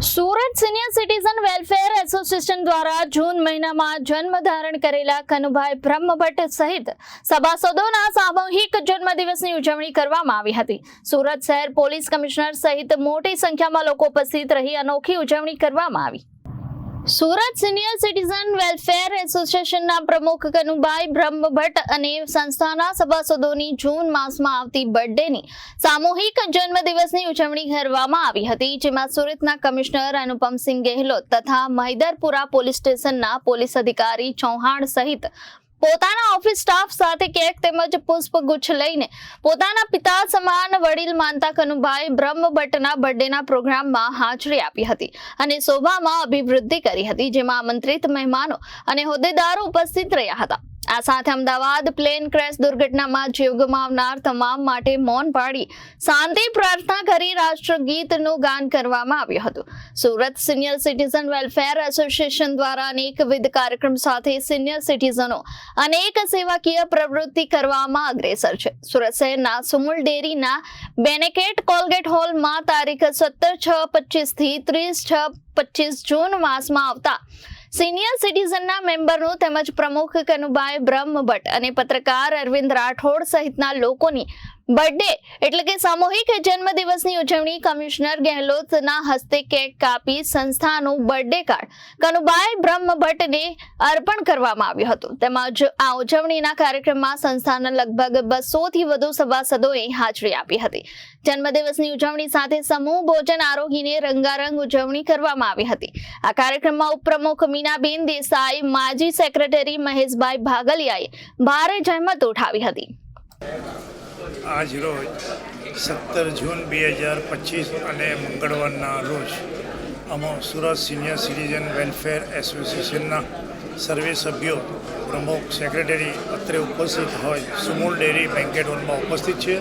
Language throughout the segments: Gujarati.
Surat senior citizen welfare association દ્વારા જૂન મહિનામાં જન્મ ધારણ કરેલા કનુભાઈ બ્રહ્મભટ્ટ સહિત સભાસદોના સામૂહિક જન્મદિવસની ઉજવણી કરવામાં આવી હતી. સુરત શહેર પોલીસ કમિશનર સહિત મોટી સંખ્યામાં લોકો ઉપસ્થિત રહી અનોખી ઉજવણી કરવામાં આવી. સુરત સિનિયર સિટીઝન વેલફેર એસોસિએશનના પ્રમુખ કનુભાઈ બ્રહ્મભટ્ટ અને સંસ્થાના સભાસદોની જૂન માસમાં આવતી બર્થડેની સામૂહિક જન્મદિવસની ઉજવણી કરવામાં આવી હતી, જેમાં સુરતના કમિશનર અનુપમસિંહ ગેહલોત તથા મહિદરપુરા પોલીસ સ્ટેશનના પોલીસ અધિકારી ચૌહાણ સહિત પોતાના ઓફિસ સ્ટાફ સાથે કેક તેમજ પુષ્પગુચ્છ લઈને પોતાના પિતા સમાન વડીલ માનતા કનુભાઈ બ્રહ્મભટ્ટના બર્થડેના પ્રોગ્રામમાં હાજરી આપી હતી અને શોભામાં અભિવૃદ્ધિ કરી હતી, જેમાં આમંત્રિત મહેમાનો અને હોદ્દેદારો ઉપસ્થિત રહ્યા હતા. આ સાથે અમદાવાદ પ્લેન ક્રેશ દુર્ઘટનામાં જીવ ગુમાવનાર તમામ માટે મૌન પાડી શાંતિ પ્રાર્થના કરી રાષ્ટ્રગીતનું ગાન કરવામાં આવ્યું હતું. Surat senior citizen welfare association દ્વારા અનેકવિધ કાર્યક્રમ સાથે સિનિયર સિટીઝનો અનેક સેવાકીય પ્રવૃત્તિ કરવામાં અગ્રેસર છે. સુરત શહેરના સુમુલ ડેરીના બેનેકેટ કોલગેટ હોલમાં તારીખ સત્તર છ પચીસથી ત્રીસ છ પચીસ જૂન માસમાં આવતા સિનિયર સિટીઝનના મેમ્બરનું તેમજ પ્રમુખ કનુભાઈ બ્રહ્મભટ્ટ અને પત્રકાર અરવિંદ રાઠોડ સહિતના લોકોની બર્થડે એટલે કે સામૂહિક જન્મદિવસની ઉજવણી કમિશનર ગેહલોતના હસ્તે કેક કાપી સંસ્થાનું બર્થડે કાર્ડ કનુભાઈ બ્રહ્મભટ્ટને અર્પણ કરવામાં આવ્યું હતું. તેમજ આ ઉજવણીના કાર્યક્રમમાં સંસ્થાના લગભગ બસોથી વધુ સભાસદોએ હાજરી આપી હતી. જન્મદિવસની ઉજવણી સાથે સમૂહ ભોજન આરોગીને રંગારંગ ઉજવણી કરવામાં આવી હતી. આ કાર્યક્રમમાં ઉપપ્રમુખ મીનાબેન દેસાઈ, માજી સેક્રેટરી મહેશભાઈ ભાગલિયાએ ભારે જહેમત ઉઠાવી હતી. આજ રોજ સત્તર જૂન બે હજાર પચીસ અને મંગળવારના રોજ અમે સુરત સિનિયર સિટીઝન વેલફેર એસોસિએશનના સર્વે સભ્યો પ્રમુખ સેક્રેટરી અત્રે ઉપસ્થિત હોય સુમૂલ ડેરી બેન્કેટ હોલમાં ઉપસ્થિત છે.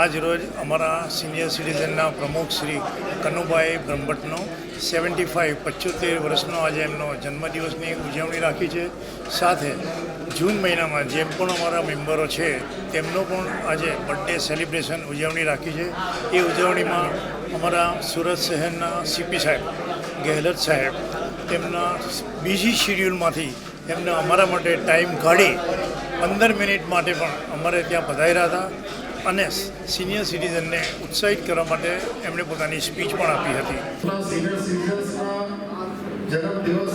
આજ રોજ અમારા સિનિયર સિટીઝનના પ્રમુખ શ્રી કનુભાઈ બ્રહ્મભટ્ટનો સેવન્ટી ફાઇવ પચોતેર વર્ષનો આજે એમનો જન્મદિવસની ઉજવણી રાખી છે. સાથે જૂન મહિનામાં જેમ પણ અમારા મેમ્બરો છે, તેમનો પણ આજે બર્થડે સેલિબ્રેશન ઉજવણી રાખી છે. એ ઉજવણીમાં અમારા સુરત શહેરના સીપી સાહેબ, ગેહલત સાહેબ, તેમના બીજી શિડ્યુલમાંથી એમને અમારા માટે ટાઈમ કાઢી પંદર મિનિટ માટે પણ અમારે ત્યાં પધાર્યા હતા અને સિનિયર સિટીઝનને ઉત્સાહિત કરવા માટે એમણે પોતાની સ્પીચ પણ આપી હતી આપણા સિનિયર સિટીઝન્સના જન્મદિવસ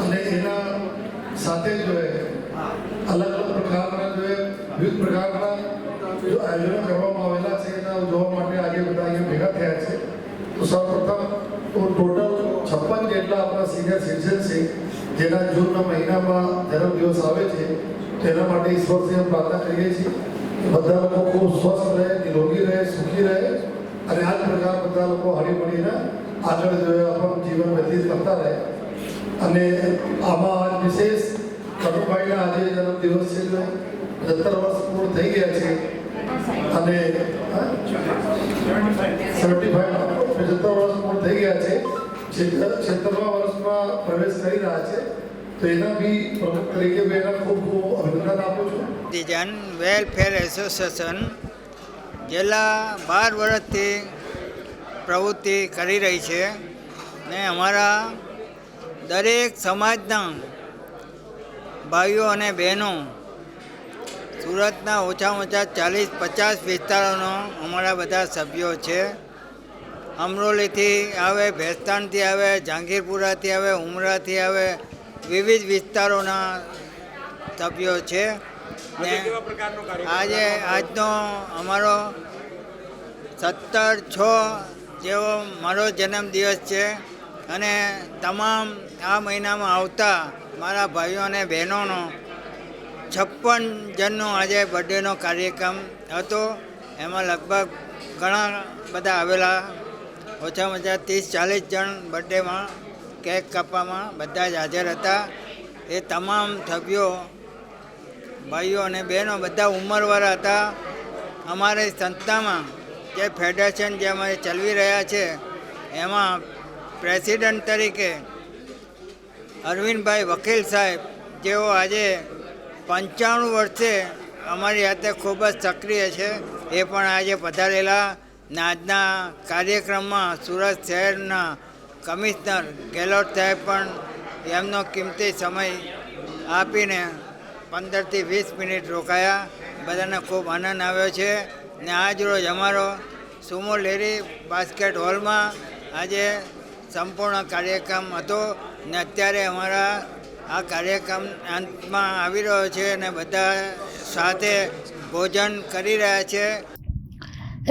અને એના સાથે જો એ અલગ અલગ પ્રકારના જો વિવિધ પ્રકારના જો આયોજનો કરવામાં આવેલા છે, એના જોવા માટે આજે બધા અહીંયા ભેગા થયા છે. તો સૌપ્રથમ તો ટોટલ છપ્પન જેટલા આપણા સિનિયર સિટીઝન છે, જેના જૂનના મહિનામાં જન્મદિવસ આવે છે, તેના માટે ઈશ્વરથી અમે પ્રાર્થના કરીએ છીએ બધા લોકો ખૂબ સ્વસ્થ રહે, નિરોગી રહે, સુખી રહે અને આ જ પ્રકાર બધા લોકો હળી મળીને આગળ જોયા આપણું જીવન વ્યતીત કરતા રહે. અને આમાં વિશેષ કનુભાઈના આજે જન્મદિવસ છે જો સત્તર વર્ષ પૂર્ણ થઈ ગયા છે. અને પંચોતેર વર્ષ પૂર્ણ થઈ ગયા છે. છેતરમા વર્ષમાં પ્રવેશ કરી રહ્યા છે. તો એના બી પ્રમુખ તરીકે મેં એના ખૂબ અભિનંદન આપું છું. સિટીઝન વેલફેર એસોસિએશન છેલ્લા બાર વર્ષથી પ્રવૃત્તિ કરી રહી છે ને અમારા દરેક સમાજના ભાઈઓ અને બહેનો, સુરતના ઓછામાં ઓછા ચાલીસ પચાસ વિસ્તારોનો અમારા બધા સભ્યો છે. અમરોલીથી આવે, ભેસ્તાનથી આવે, જહાંગીરપુરાથી આવે, ઉમરાથી આવે, વિવિધ વિસ્તારોના સભ્યો છે. ને આજે આજનો અમારો સત્તર છ જેવો મારો જન્મદિવસ છે. અને તમામ આ મહિનામાં આવતા મારા ભાઈઓ અને બહેનોનો છપ્પન જણનો આજે બર્થડેનો કાર્યક્રમ હતો. એમાં લગભગ ઘણા બધા આવેલા, ઓછામાં ઓછા ત્રીસ ચાલીસ જણ બર્થડેમાં કેક કાપવામાં બધા જ હાજર હતા. એ તમામ સભ્યો, ભાઈઓ અને બહેનો બધા ઉંમરવાળા હતા. અમારી સંસ્થામાં જે ફેડરેશન જે અમારે ચલાવી રહ્યા છે, એમાં પ્રેસિડન્ટ તરીકે અરવિંદભાઈ વકીલ સાહેબ, જેઓ આજે પંચાણું વર્ષે અમારી હાથે ખૂબ જ સક્રિય છે, એ પણ આજે પધારેલા નાજના કાર્યક્રમમાં સુરત શહેરના કમિશનર ગેહલોત સાહેબ પણ એમનો કિંમતી સમય આપીને પંદરથી વીસ મિનિટ રોકાયા. બધાને ખૂબ આનંદ આવ્યો છે ને આજ રોજ અમારો સુમો લેરી બાસ્કેટ હોલમાં આજે સંપૂર્ણ કાર્યક્રમ હતો ને અત્યારે અમારા આ કાર્યક્રમ અંતમાં આવી રહ્યો છે અને બધા સાથે ભોજન કરી રહ્યા છે.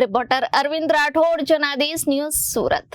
Reporter Arvind Rathod, Janadesh news Surat.